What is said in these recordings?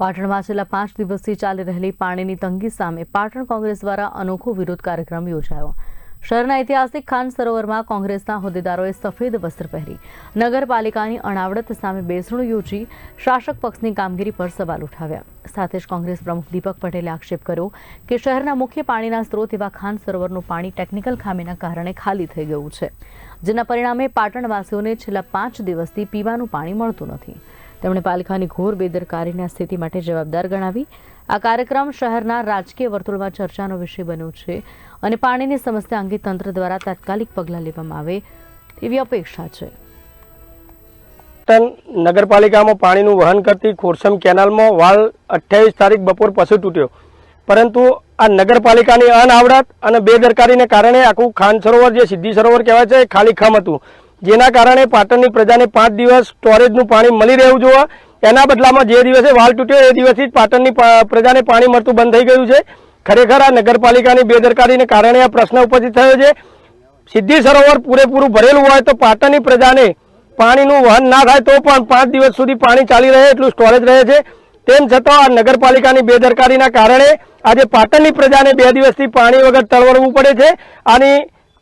પાટણમાં છેલ્લા પાંચ દિવસથી ચાલી રહેલી પાણીની તંગી સામે પાટણ કોંગ્રેસ દ્વારા અનોખો વિરોધ કાર્યક્રમ યોજાયો. શહેરના ઐતિહાસિક ખાન સરોવરમાં કોંગ્રેસના હોદ્દેદારોએ સફેદ વસ્ત્ર પહેરી નગરપાલિકાની અણાવડત સામે બેસણું યોજી શાસક પક્ષની કામગીરી પર સવાલ ઉઠાવ્યા. સાથે જ કોંગ્રેસ પ્રમુખ દીપક પટેલે આક્ષેપ કર્યો કે શહેરના મુખ્ય પાણીના સ્ત્રોત એવા ખાન સરોવરનું પાણી ટેકનિકલ ખામીના કારણે ખાલી થઈ ગયું છે, જેના પરિણામે પાટણવાસીઓને છેલ્લા પાંચ દિવસથી પીવાનું પાણી મળતું નથી. તેમણે પાલિકાની ઘોર બેદરકારીની સ્થિતિ માટે જવાબદાર ગણાવી. આ કાર્યક્રમ શહેરના રાજકીય વર્તુળમાં ચર્ચાનો વિષય બન્યો છે અને પાણીની સમસ્યા અંગે તંત્ર દ્વારા તાત્કાલિક પગલાં લેવામાં આવે તેવી અપેક્ષા છે. નગરપાલિકામાં પાણીનું વહન કરતી ખોરસમ કેનાલમાં વાલ અઠ્યાવીસ તારીખ બપોર પછી તૂટ્યો. પરંતુ આ નગરપાલિકાની અનાવડત અને બેદરકારીને કારણે આખું ખાન સરોવર જે સિદ્ધિ સરોવર કહેવાય છે એ ખાલી ખમ હતું. જેના કારણે પાટણની પ્રજાને પાંચ દિવસ સ્ટોરેજનું પાણી મળી રહેવું જોઈએ એના બદલામાં જે દિવસે વાલ તૂટ્યો એ દિવસથી જ પાટણની પ્રજાને પાણી મળતું બંધ થઈ ગયું છે. ખરેખર આ નગરપાલિકાની બેદરકારીને કારણે આ પ્રશ્ન ઉપસ્થિત થયો છે. સિદ્ધિ સરોવર પૂરેપૂરું ભરેલું હોય તો પાટણની પ્રજાને પાણીનું વહન ના થાય તો પણ પાંચ દિવસ સુધી પાણી ચાલી રહે એટલું સ્ટોરેજ રહે છે. તેમ છતાં આ નગરપાલિકાની બેદરકારીના કારણે આજે પાટણની પ્રજાને બે દિવસથી પાણી વગર તળવળવું પડે છે. આની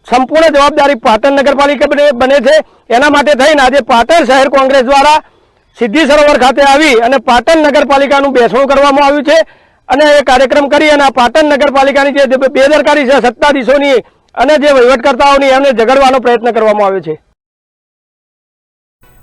સંપૂર્ણ જવાબદારી પાટણ નગરપાલિકા બને છે. એના માટે થઈને આજે પાટણ શહેર કોંગ્રેસ દ્વારા સિદ્ધિ સરોવર ખાતે આવી અને પાટણ નગરપાલિકાનું બેસણું કરવામાં આવ્યું છે. અને એ કાર્યક્રમ કરી અને આ પાટણ નગરપાલિકાની જે બેદરકારી છે સત્તાધીશોની અને જે વહીવટકર્તાઓની એમને ઝઘડવાનો પ્રયત્ન કરવામાં આવ્યો છે.